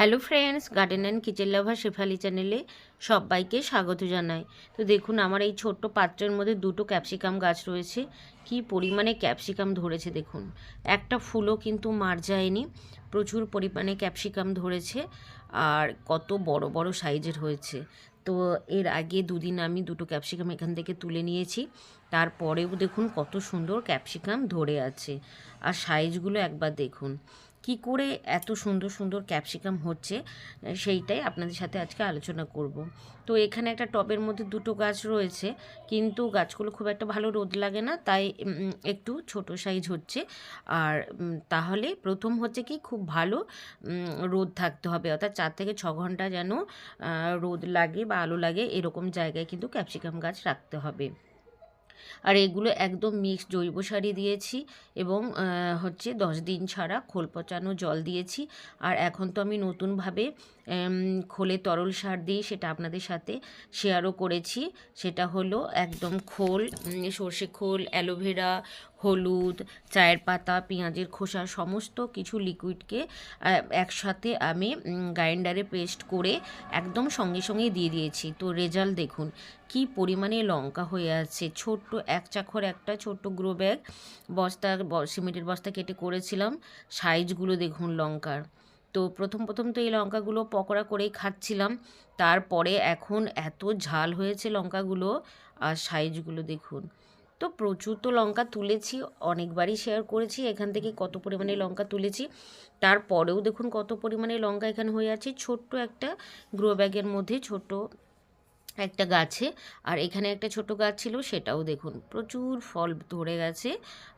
Hello friends garden and kitchen lover Shefali চ্যানেলে সবাইকে স্বাগত জানাই। তো দেখুন, আমার এই ছোট্ট পাত্রের মধ্যে দুটো ক্যাপসিকাম গাছ রয়েছে। কি পরিমাণে ক্যাপসিকাম ধরেছে দেখুন। একটা ফুলও কিন্তু মার যায়নি। প্রচুর পরিমাণে ক্যাপসিকাম ধরেছে আর কত বড় বড় সাইজের হয়েছে। তো এর আগে দুদিন আমি দুটো ক্যাপসিকাম এখান থেকে তুলে নিয়েছি। তারপরেও দেখুন কত সুন্দর ক্যাপসিকাম ধরে আছে। আর সাইজগুলো একবার দেখুন। কি করে এত সুন্দর সুন্দর ক্যাপসিকাম হচ্ছে, সেইটাই আপনাদের সাথে আজকে আলোচনা করব। তো এখানে একটা টবের মধ্যে দুটো গাছ রয়েছে, কিন্তু গাছগুলো খুব একটা ভালো রোদ লাগে না, তাই একটু ছোট সাইজ হচ্ছে। আর তাহলে প্রথম হচ্ছে কি খুব ভালো রোদ থাকতে হবে, অর্থাৎ চার থেকে ছ ঘণ্টা যেন রোদ লাগে বা আলো লাগে, এরকম জায়গায় কিন্তু ক্যাপসিকাম গাছ রাখতে হবে। আর এগুলো একদম মিক্স জৈব সারই দিয়েছি এবং হচ্ছে দশ দিন ছাড়া খোল পচানো জল দিয়েছি। আর এখন তো আমি নতুনভাবে খোলে তরল সার দিই সেটা আপনাদের সাথে শেয়ারও করেছি। সেটা হলো একদম খোল সর্ষে খোল অ্যালোভেরা হলুদ, চায়ের পাতা, পেঁয়াজের খোসা, সমস্ত কিছু লিকুইডকে একসাথে আমি গ্রাইন্ডারে পেস্ট করে একদম সঙ্গে সঙ্গে দিয়ে দিয়েছি। তো রেজাল্ট দেখুন, কি পরিমাণে লঙ্কা হয়ে আছে। ছোট্ট এক চাখর একটা ছোট্ট গ্রো ব্যাগ, বস্তা সিমেন্টের বস্তা কেটে করেছিলাম। সাইজগুলো দেখুন লঙ্কার। তো প্রথম প্রথম তো এই লঙ্কাগুলো পকোড়া করেই খাচ্ছিলাম। তারপরে এখন এত ঝাল হয়েছে লঙ্কাগুলো, আর সাইজগুলো দেখুন। তো প্রচুর তো লঙ্কা তুলেছি, অনেকবারই শেয়ার করেছি, এখান থেকে কত পরিমাণে লঙ্কা তুলেছি। তারপরেও দেখুন কত পরিমাণে লঙ্কা এখানে হয়ে আছে, ছোট্ট একটা গ্রো ব্যাগের মধ্যে ছোট একটা গাছে। আর এখানে একটা ছোট গাছ ছিল, সেটাও দেখুন, প্রচুর ফল ধরে গেছে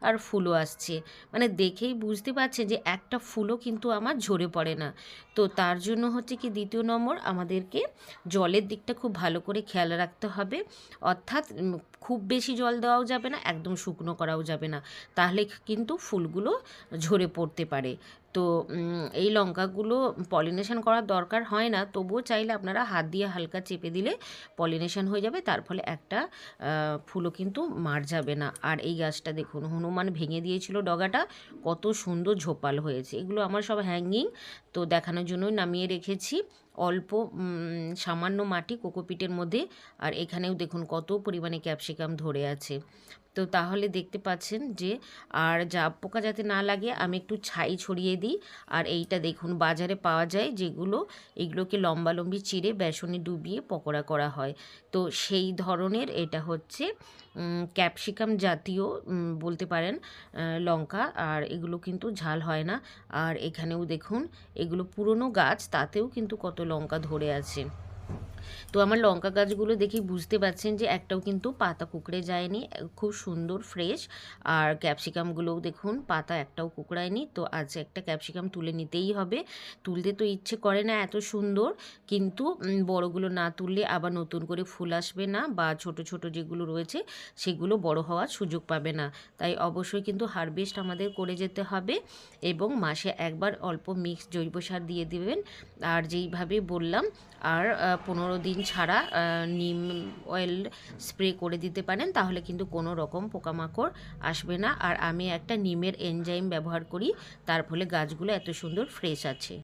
আর ফুলও আসছে। মানে দেখেই বুঝতে পারছেন যে একটা ফুলও কিন্তু আমার ঝরে পড়ে না। তো তার জন্য হচ্ছে কি দ্বিতীয় নম্বর, আমাদেরকে জলের দিকটা খুব ভালো করে খেয়াল রাখতে হবে। অর্থাৎ খুব বেশি জল দেওয়াও যাবে না, একদম শুকনো করাও যাবে না। তাহলে কিন্তু ফুলগুলো ঝরে পড়তে পারে। তো এই লঙ্কাগুলো পলিনেশন করার দরকার হয় না। তবুও চাইলে আপনারা হাত দিয়ে হালকা চেপে দিলে পলিনেশন হয়ে যাবে। তার ফলে একটা ফুলও কিন্তু মার যাবে না। আর এই গাছটা দেখুন, হনুমান ভেঙে দিয়েছিল ডগাটা। কত সুন্দর ঝোপাল হয়েছে। এগুলো আমার সব হ্যাঙ্গিং তো দেখানোর জন্যই নামিয়ে রেখেছি। অল্প সামান্য মাটি কোকোপিটের মধ্যে। আর এখানেও দেখুন কত পরিমাণে ক্যাপসিকাম ধরে আছে। তো তাহলে দেখতে পাচ্ছেন যে, আর যা পোকা যাতে না লাগে, আমি একটু ছাই ছড়িয়ে দিই। আর এইটা দেখুন বাজারে পাওয়া যায় যেগুলো, এগুলোকে লম্বা লম্বি চিড়ে বেসনে ডুবিয়ে পকোড়া করা হয়। তো সেই ধরনের এটা হচ্ছে ক্যাপসিকাম জাতীয় বলতে পারেন লঙ্কা। আর এগুলো কিন্তু ঝাল হয় না। আর এখানেও দেখুন, এগুলো পুরনো গাছ, তাতেও কিন্তু কত লঙ্কা ধরে আছে। তো আমার লঙ্কা গাছগুলো দেখে বুঝতে পারছেন যে একটাও কিন্তু পাতা কুকড়ে যায়নি খুব সুন্দর ফ্রেশ আর ক্যাপসিকামগুলোও দেখুন পাতা একটাও কুকড়ায়নি। তো আজ একটা ক্যাপসিকাম তুলে নিতেই হবে। তুলতে তো ইচ্ছে করে না এত সুন্দর কিন্তু বড়গুলো না তুললে আবার নতুন করে ফুল আসবে না বা ছোট ছোট যেগুলো রয়েছে সেগুলো বড় হওয়ার সুযোগ পাবে না। তাই অবশ্যই কিন্তু হারভেস্ট আমাদের করে যেতে হবে এবং মাসে একবার অল্প মিক্স জৈব সার দিয়ে দেবেন। আর যেইভাবে বললাম আর আহ, পনেরো দিন ছাড়া নিম অয়েল স্প্রে করে দিতে পারেন, তাহলে কিন্তু কোনো রকম পোকামাকড় আসবে না। আর আমি একটা নিমের এনজাইম ব্যবহার করি, তার ফলে গাছগুলো এত সুন্দর ফ্রেশ আছে।